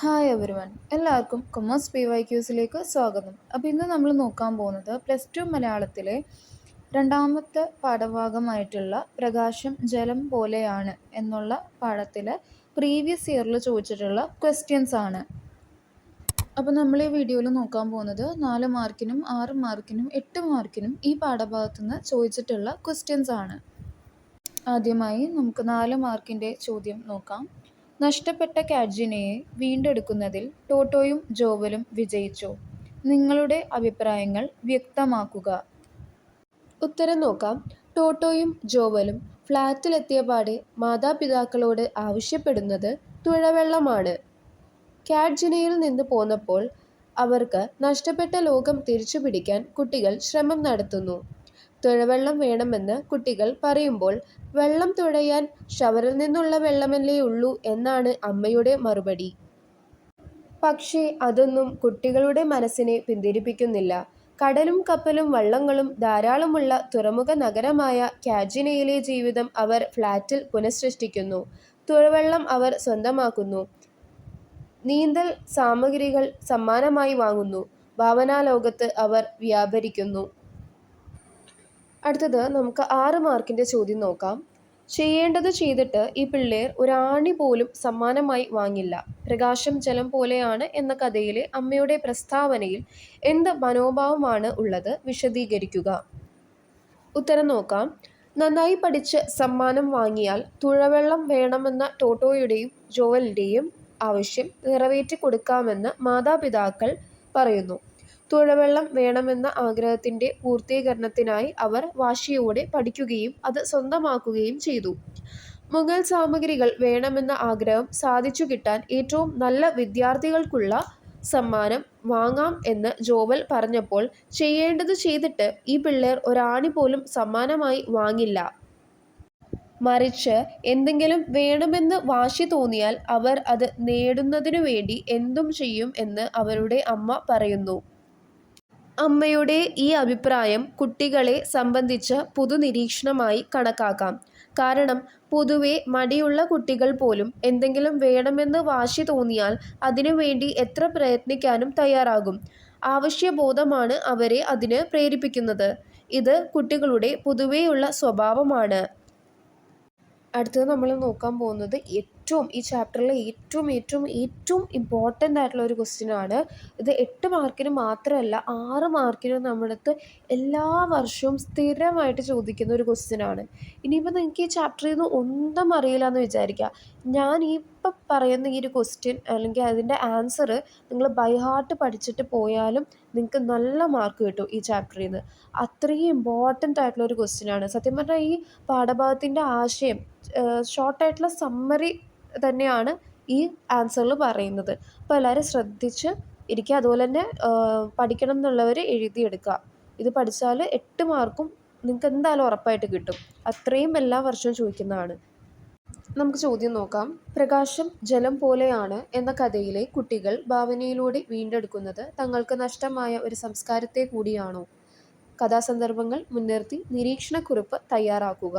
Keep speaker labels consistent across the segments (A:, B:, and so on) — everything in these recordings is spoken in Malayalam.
A: ഹായ് എവരിവൺ എല്ലാവർക്കും കൊമേഴ്സ് പി വൈ ക്യൂസിലേക്ക് സ്വാഗതം. അപ്പോൾ ഇന്ന് നമ്മൾ നോക്കാൻ പോകുന്നത് പ്ലസ് ടു മലയാളത്തിലെ രണ്ടാമത്തെ പാഠഭാഗമായിട്ടുള്ള പ്രകാശം ജലം പോലെയാണ് എന്നുള്ള പാഠത്തിലെ പ്രീവിയസ് ഇയറിൽ ചോദിച്ചിട്ടുള്ള ക്വസ്റ്റ്യൻസ് ആണ്. അപ്പോൾ നമ്മൾ ഈ വീഡിയോയിൽ നോക്കാൻ പോകുന്നത് നാല് മാർക്കിനും ആറ് മാർക്കിനും എട്ട് മാർക്കിനും ഈ പാഠഭാഗത്തു നിന്ന് ചോദിച്ചിട്ടുള്ള ക്വസ്റ്റ്യൻസ് ആണ്. ആദ്യമായി നമുക്ക് നാല് മാർക്കിന്റെ ചോദ്യം നോക്കാം. നഷ്ടപ്പെട്ട കാഡ്ജിനയെ വീണ്ടെടുക്കുന്നതിൽ ടോട്ടോയും ജോവലും വിജയിച്ചു. നിങ്ങളുടെ അഭിപ്രായങ്ങൾ വ്യക്തമാക്കുക. ഉത്തരം നോക്കാം. ടോട്ടോയും ജോവലും ഫ്ലാറ്റിലെത്തിയ പാടെ മാതാപിതാക്കളോട് ആവശ്യപ്പെടുന്നത് തുഴവെള്ളമാണ്. കാഡ്ജിനയിൽ നിന്ന് പോന്നപ്പോൾ അവർക്ക് നഷ്ടപ്പെട്ട ലോകം തിരിച്ചുപിടിക്കാൻ കുട്ടികൾ ശ്രമം നടത്തുന്നു. തുഴവെള്ളം വേണമെന്ന് കുട്ടികൾ പറയുമ്പോൾ വെള്ളം തുഴയാൻ ഷവറിൽ നിന്നുള്ള വെള്ളമല്ലേ ഉള്ളൂ എന്നാണ് അമ്മയുടെ മറുപടി. പക്ഷേ അതൊന്നും കുട്ടികളുടെ മനസ്സിനെ പിന്തിരിപ്പിക്കുന്നില്ല. കടലും കപ്പലും വള്ളങ്ങളും ധാരാളമുള്ള തുറമുഖ നഗരമായ കാജിനയിലെ ജീവിതം അവർ ഫ്ലാറ്റിൽ പുനഃസൃഷ്ടിക്കുന്നു. തുഴവെള്ളം അവർ സ്വന്തമാക്കുന്നു. നീന്തൽ സാമഗ്രികൾ സമ്മാനമായി വാങ്ങുന്നു. ഭാവനാലോകത്ത് അവർ വ്യാപരിക്കുന്നു. അടുത്തത് നമുക്ക് ആറ് മാർക്കിന്റെ ചോദ്യം നോക്കാം. ചെയ്യേണ്ടത് ചെയ്തിട്ട് ഈ പിള്ളേർ ഒരാണി പോലും സമ്മാനമായി വാങ്ങില്ല. പ്രകാശം ജലം പോലെയാണ് എന്ന കഥയിലെ അമ്മയുടെ പ്രസ്താവനയിൽ എന്ത് മനോഭാവമാണ് ഉള്ളത് വിശദീകരിക്കുക. ഉത്തരം നോക്കാം. നന്നായി പഠിച്ച് സമ്മാനം വാങ്ങിയാൽ തുഴവെള്ളം വേണമെന്ന ടോട്ടോയുടെയും ജോവലിന്റെയും ആവശ്യം നിറവേറ്റി കൊടുക്കാമെന്ന് മാതാപിതാക്കൾ പറയുന്നു. തുഴവെള്ളം വേണമെന്ന ആഗ്രഹത്തിന്റെ പൂർത്തീകരണത്തിനായി അവർ വാശിയോടെ പഠിക്കുകയും അത് സ്വന്തമാക്കുകയും ചെയ്തു. മുഗൾ സാമഗ്രികൾ വേണമെന്ന ആഗ്രഹം സാധിച്ചു കിട്ടാൻ ഏറ്റവും നല്ല വിദ്യാർത്ഥികൾക്കുള്ള സമ്മാനം വാങ്ങാം എന്ന് ജോവൽ പറഞ്ഞപ്പോൾ ചെയ്യേണ്ടത് ചെയ്തിട്ട് ഈ പിള്ളേർ ഒരാണി പോലും സമ്മാനമായി വാങ്ങില്ല. മറിച്ച് എന്തെങ്കിലും വേണമെന്ന് വാശി തോന്നിയാൽ അവർ അത് നേടുന്നതിനു വേണ്ടി എന്തും ചെയ്യും എന്ന് അവരുടെ അമ്മ പറയുന്നു. അമ്മയുടെ ഈ അഭിപ്രായം കുട്ടികളെ സംബന്ധിച്ച പുതുനിരീക്ഷണമായി കണക്കാക്കാം. കാരണം പൊതുവെ മടിയുള്ള കുട്ടികൾ പോലും എന്തെങ്കിലും വേണമെന്ന് വാശി തോന്നിയാൽ അതിനുവേണ്ടി എത്ര പ്രയത്നിക്കാനും തയ്യാറാകും. ആവശ്യബോധമാണ് അവരെ അതിന് പ്രേരിപ്പിക്കുന്നത്. ഇത് കുട്ടികളുടെ പൊതുവെയുള്ള സ്വഭാവമാണ്. അടുത്തത് നമ്മൾ നോക്കാൻ പോകുന്നത് ഏറ്റവും ഈ ചാപ്റ്ററിലെ ഏറ്റവും ഏറ്റവും ഏറ്റവും ഇമ്പോർട്ടന്റ് ആയിട്ടുള്ള ഒരു ക്വസ്റ്റ്യൻ ആണ്. ഇത് എട്ട് മാർക്കിന് മാത്രമല്ല ആറ് മാർക്കിന് നമ്മളടുത്ത് എല്ലാ വർഷവും സ്ഥിരമായിട്ട് ചോദിക്കുന്ന ഒരു ക്വസ്റ്റ്യൻ ആണ്. ഇനിയിപ്പോൾ നിങ്ങൾക്ക് ഈ ചാപ്റ്ററിൽ നിന്ന് ഒന്നും അറിയില്ല എന്ന് വിചാരിക്കുക ഞാൻ ഇപ്പം പറയുന്ന ഈ ഒരു ക്വസ്റ്റ്യൻ അല്ലെങ്കിൽ അതിന്റെ ആൻസർ നിങ്ങൾ ബൈ ഹാർട്ട് പഠിച്ചിട്ട് പോയാലും നിങ്ങൾക്ക് നല്ല മാർക്ക് കിട്ടും ഈ ചാപ്റ്ററിൽ നിന്ന്. അത്രയും ഇമ്പോർട്ടന്റ് ആയിട്ടുള്ള ഒരു ക്വസ്റ്റ്യൻ ആണ്. സത്യം പറഞ്ഞാൽ ഈ പാഠഭാഗത്തിന്റെ ആശയം ഷോർട്ടായിട്ടുള്ള സമ്മറി തന്നെയാണ് ഈ ആൻസറിൽ പറയുന്നത്. അപ്പോൾ എല്ലാവരും ശ്രദ്ധിച്ച് ഇരിക്കുക. അതുപോലെ തന്നെ പഠിക്കണം എന്നുള്ളവർ എഴുതിയെടുക്കുക. ഇത് പഠിച്ചാൽ എട്ട് മാർക്കും നിങ്ങൾക്ക് എന്തായാലും ഉറപ്പായിട്ട് കിട്ടും. അത്രയും എല്ലാ വർഷവും ചോദിക്കുന്നതാണ്. നമുക്ക് ചോദ്യം നോക്കാം. പ്രകാശം ജലം പോലെയാണ് എന്ന കഥയിലെ കുട്ടികൾ ഭാവനയിലൂടെ വീണ്ടെടുക്കുന്നത് തങ്ങൾക്ക് നഷ്ടമായ ഒരു സംസ്കാരത്തെ കൂടിയാണോ? കഥാസന്ദർഭങ്ങൾ മുൻനിർത്തി നിരീക്ഷണക്കുറിപ്പ് തയ്യാറാക്കുക.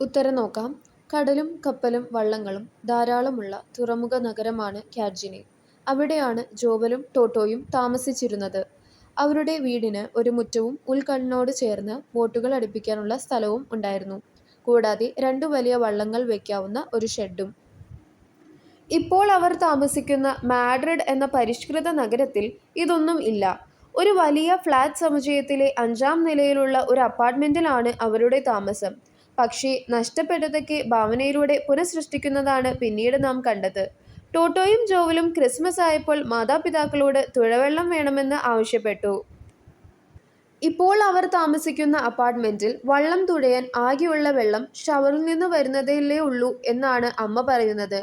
A: ഉത്തരം നോക്കാം. കടലും കപ്പലും വള്ളങ്ങളും ധാരാളമുള്ള തുറമുഖ നഗരമാണ് കാഡ്ജിനെ അവിടെയാണ് ജോവലും ടോട്ടോയും താമസിച്ചിരുന്നത്. അവരുടെ വീടിന് ഒരു മുറ്റവും ഉൾക്കണ്ണിനോട് ചേർന്ന് ബോട്ടുകൾ അടുപ്പിക്കാനുള്ള സ്ഥലവും ഉണ്ടായിരുന്നു. കൂടാതെ രണ്ടു വലിയ വള്ളങ്ങൾ വയ്ക്കാവുന്ന ഒരു ഷെഡും. ഇപ്പോൾ അവർ താമസിക്കുന്ന മാഡ്രിഡ് എന്ന പരിഷ്കൃത നഗരത്തിൽ ഇതൊന്നും ഇല്ല. ഒരു വലിയ ഫ്ലാറ്റ് സമുച്ചയത്തിലെ അഞ്ചാം നിലയിലുള്ള ഒരു അപ്പാർട്ട്മെന്റിലാണ് അവരുടെ താമസം. പക്ഷേ നഷ്ടപ്പെട്ടതൊക്കെ ഭാവനയിലൂടെ പുനഃസൃഷ്ടിക്കുന്നതാണ് പിന്നീട് നാം കണ്ടത്. ടോട്ടോയും ജോവലും ക്രിസ്മസ് ആയപ്പോൾ മാതാപിതാക്കളോട് തുഴവെള്ളം വേണമെന്ന് ആവശ്യപ്പെട്ടു. ഇപ്പോൾ അവർ താമസിക്കുന്ന അപ്പാർട്ട്മെന്റിൽ വള്ളം തുഴയാൻ ആകെയുള്ള വെള്ളം ഷവറിൽ നിന്ന് വരുന്നതല്ലേ ഉള്ളൂ എന്നാണ് അമ്മ പറയുന്നത്.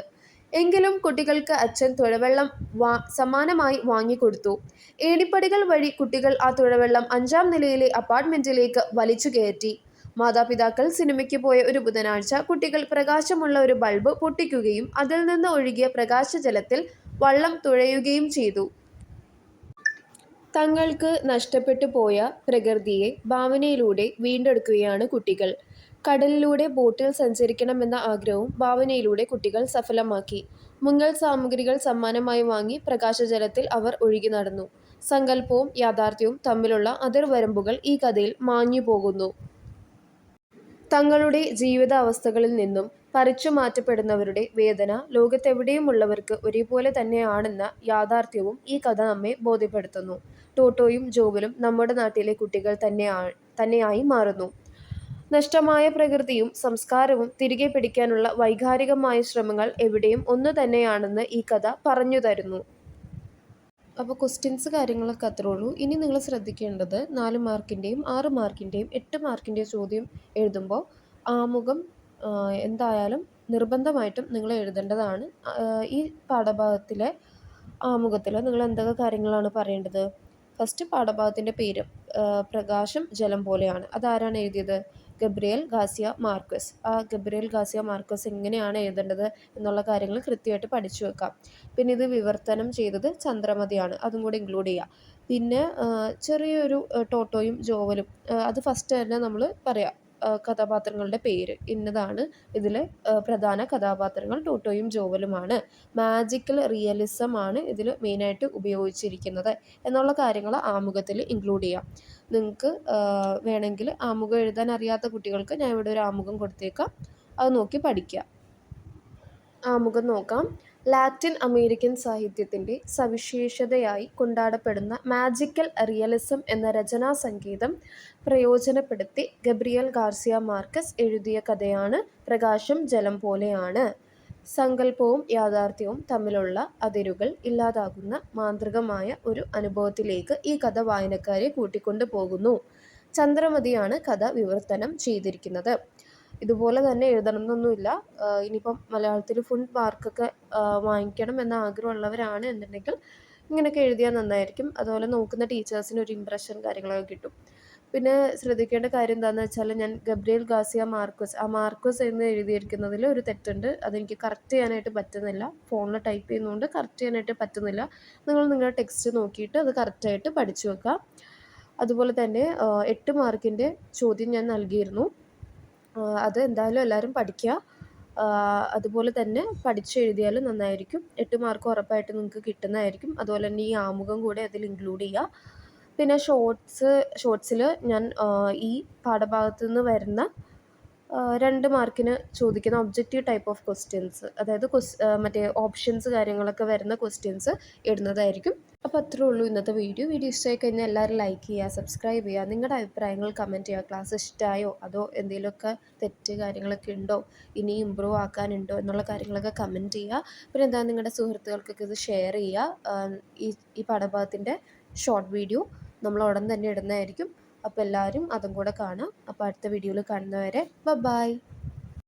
A: എങ്കിലും കുട്ടികൾക്ക് അച്ഛൻ തുഴവെള്ളം വാ സമാനമായി വാങ്ങിക്കൊടുത്തു. ഏണിപ്പടികൾ വഴി കുട്ടികൾ ആ തുഴവെള്ളം അഞ്ചാം നിലയിലെ അപ്പാർട്ട്മെന്റിലേക്ക് വലിച്ചു കയറ്റി. മാതാപിതാക്കൾ സിനിമയ്ക്ക് പോയ ഒരു ബുധനാഴ്ച കുട്ടികൾ പ്രകാശമുള്ള ഒരു ബൾബ് പൊട്ടിക്കുകയും അതിൽ നിന്ന് ഒഴുകിയ പ്രകാശജലത്തിൽ വള്ളം തുഴയുകയും ചെയ്തു തങ്ങൾക്ക് നഷ്ടപ്പെട്ടു പോയ പ്രകൃതിയെ ഭാവനയിലൂടെ വീണ്ടെടുക്കുകയാണ് കുട്ടികൾ കടലിലൂടെ ബോട്ടിൽ സഞ്ചരിക്കണമെന്ന ആഗ്രഹവും ഭാവനയിലൂടെ കുട്ടികൾ സഫലമാക്കി മുങ്ങൽ സാമഗ്രികൾ സമ്മാനമായി വാങ്ങി പ്രകാശജലത്തിൽ അവർ ഒഴുകി നടന്നു. സങ്കല്പവും യാഥാർത്ഥ്യവും തമ്മിലുള്ള അതിർവരമ്പുകൾ ഈ കഥയിൽ മാഞ്ഞുപോകുന്നു. തങ്ങളുടെ ജീവിതാവസ്ഥകളിൽ നിന്നും പറിച്ചു മാറ്റപ്പെടുന്നവരുടെ വേദന ലോകത്തെവിടെയുമുള്ളവർക്ക് ഒരേപോലെ തന്നെയാണെന്ന യാഥാർത്ഥ്യവും ഈ കഥ നമ്മെ ബോധ്യപ്പെടുത്തുന്നു. ടോട്ടോയും ജോവലും നമ്മുടെ നാട്ടിലെ കുട്ടികൾ തന്നെയായി മാറുന്നു. നഷ്ടമായ പ്രകൃതിയും സംസ്കാരവും തിരികെ പിടിക്കാനുള്ള വൈകാരികമായ ശ്രമങ്ങൾ എവിടെയും ഒന്നു തന്നെയാണെന്ന് ഈ കഥ പറഞ്ഞുതരുന്നു. അപ്പോൾ ക്വസ്റ്റ്യൻസ് കാര്യങ്ങളൊക്കെ അത്രേ ഉള്ളൂ. ഇനി നിങ്ങൾ ശ്രദ്ധിക്കേണ്ടത് നാല് മാർക്കിന്റെയും ആറ് മാർക്കിന്റെയും എട്ട് മാർക്കിന്റെയും ചോദ്യം എഴുതുമ്പോൾ ആമുഖം എന്തായാലും നിർബന്ധമായിട്ടും നിങ്ങൾ എഴുതേണ്ടതാണ്. ഈ പാഠഭാഗത്തിലെ ആമുഖത്തിൽ നിങ്ങൾ എന്തൊക്കെ കാര്യങ്ങളാണ് പറയേണ്ടത്? ഫസ്റ്റ് പാഠഭാഗത്തിന്റെ പേര് പ്രകാശം ജലം പോലെയാണ്. അതാരാണ് എഴുതിയത്? ഗബ്രിയേൽ ഗാസിയ മാർക്കസ് ആ ഗബ്രിയേൽ ഗാസിയ മാർക്കസ് എങ്ങനെയാണ് എഴുതേണ്ടത് എന്നുള്ള കാര്യങ്ങൾ കൃത്യമായിട്ട് പഠിച്ചു വെക്കാം. പിന്നെ ഇത് വിവർത്തനം ചെയ്തത് ചന്ദ്രമതിയാണ്. അതും കൂടി ഇൻക്ലൂഡ് ചെയ്യുക. പിന്നെ ചെറിയൊരു ടോട്ടോയും ജോവലും അത് ഫസ്റ്റ് തന്നെ നമ്മൾ പറയാം. കഥാപാത്രങ്ങളുടെ പേര് ഇന്നതാണ് ഇതിലെ പ്രധാന കഥാപാത്രങ്ങൾ ടോട്ടോയും ജോവലുമാണ്. മാജിക്കൽ റിയലിസം ആണ് ഇതിൽ മെയിനായിട്ട് ഉപയോഗിച്ചിരിക്കുന്നത് എന്നുള്ള കാര്യങ്ങൾ ആമുഖത്തിൽ ഇൻക്ലൂഡ് ചെയ്യാം. നിങ്ങൾക്ക് വേണമെങ്കിൽ ആമുഖം എഴുതാൻ അറിയാത്ത കുട്ടികൾക്ക് ഞാൻ ഇവിടെ ഒരു ആമുഖം കൊടുത്തേക്കാം. അത് നോക്കി പഠിക്കുക. ആമുഖം നോക്കാം. ലാറ്റിൻ അമേരിക്കൻ സാഹിത്യത്തിന്റെ സവിശേഷതയായി കൊണ്ടാടപ്പെടുന്ന മാജിക്കൽ റിയലിസം എന്ന രചനാസങ്കേതം പ്രയോജനപ്പെടുത്തി ഗബ്രിയൽ ഗാർസിയ മാർക്കസ് എഴുതിയ കഥയാണ് പ്രകാശം ജലം പോലെയാണ്. സങ്കല്പവും യാഥാർത്ഥ്യവും തമ്മിലുള്ള അതിരുകൾ ഇല്ലാതാകുന്ന മാന്ത്രികമായ ഒരു അനുഭവത്തിലേക്ക് ഈ കഥ വായനക്കാരെ കൂട്ടിക്കൊണ്ടുപോകുന്നു. ചന്ദ്രമതിയാണ് കഥ വിവർത്തനം ചെയ്തിരിക്കുന്നത്. ഇതുപോലെ തന്നെ എഴുതണം എന്നൊന്നുമില്ല ഇനിയിപ്പം മലയാളത്തിൽ ഫുൾ മാർക്കൊക്കെ വാങ്ങിക്കണം എന്ന ആഗ്രഹമുള്ളവരാണ് എന്നുണ്ടെങ്കിൽ ഇങ്ങനെയൊക്കെ എഴുതിയാൽ നന്നായിരിക്കും. അതുപോലെ നോക്കുന്ന ടീച്ചേഴ്സിന് ഒരു ഇമ്പ്രഷൻ കാര്യങ്ങളൊക്കെ കിട്ടും. പിന്നെ ശ്രദ്ധിക്കേണ്ട കാര്യം എന്താണെന്ന് വെച്ചാൽ ഞാൻ ഗബ്രിയേൽ ഗാസിയ മാർക്കോസ് ആ മാർക്കോസ് എന്ന് എഴുതിയിരിക്കുന്നതിൽ ഒരു തെറ്റുണ്ട്. അതെനിക്ക് കറക്റ്റ് ചെയ്യാനായിട്ട് പറ്റുന്നില്ല. ഫോണിൽ ടൈപ്പ് ചെയ്യുന്നതുകൊണ്ട് കറക്റ്റ് ചെയ്യാനായിട്ട് പറ്റുന്നില്ല. നിങ്ങൾ നിങ്ങളുടെ ടെക്സ്റ്റ് നോക്കിയിട്ട് അത് കറക്റ്റായിട്ട് പഠിച്ചു വെക്കുക. അതുപോലെ തന്നെ എട്ട് മാർക്കിന്റെ ചോദ്യം ഞാൻ നൽകിയിരുന്നു. അത് എന്തായാലും എല്ലാവരും പഠിക്കുക. അതുപോലെ തന്നെ പഠിച്ചെഴുതിയാൽ നന്നായിരിക്കും. എട്ട് മാർക്ക് ഉറപ്പായിട്ട് നിങ്ങൾക്ക് കിട്ടുന്നതായിരിക്കും. അതുപോലെ തന്നെ ഈ ആമുഖം കൂടെ അതിൽ ഇൻക്ലൂഡ് ചെയ്യുക. പിന്നെ ഷോർട്സ് ഷോർട്സിൽ ഞാൻ ഈ പാഠഭാഗത്തു നിന്ന് വരുന്ന രണ്ട് മാർക്കിന് ചോദിക്കുന്ന ഒബ്ജക്റ്റീവ് ടൈപ്പ് ഓഫ് ക്വസ്റ്റ്യൻസ് അതായത് മറ്റേ ഓപ്ഷൻസ് കാര്യങ്ങളൊക്കെ വരുന്ന ക്വസ്റ്റ്യൻസ് ഇടുന്നതായിരിക്കും. അപ്പോൾ അത്രേ ഉള്ളൂ ഇന്നത്തെ വീഡിയോ. വീഡിയോ ഇഷ്ടമായി കഴിഞ്ഞാൽ എല്ലാവരും ലൈക്ക് ചെയ്യുക, സബ്സ്ക്രൈബ് ചെയ്യുക, നിങ്ങളുടെ അഭിപ്രായങ്ങൾ കമന്റ് ചെയ്യുക. ക്ലാസ് ഇഷ്ടമായോ അതോ എന്തെങ്കിലുമൊക്കെ തെറ്റ് കാര്യങ്ങളൊക്കെ ഉണ്ടോ ഇനി ഇമ്പ്രൂവ് ആക്കാനുണ്ടോ എന്നുള്ള കാര്യങ്ങളൊക്കെ കമന്റ് ചെയ്യുക. പിന്നെ എന്താ നിങ്ങളുടെ സുഹൃത്തുക്കൾക്കൊക്കെ ഇത് ഷെയർ ചെയ്യുക. ഈ ഈ പാഠഭാഗത്തിന്റെ ഷോർട്ട് വീഡിയോ നമ്മൾ ഉടൻ തന്നെ ഇടുന്നതായിരിക്കും. അപ്പോൾ എല്ലാവരും അതും കൂടെ കാണാം. അപ്പോൾ അടുത്ത വീഡിയോയിൽ കാണുന്നവരെ ബൈ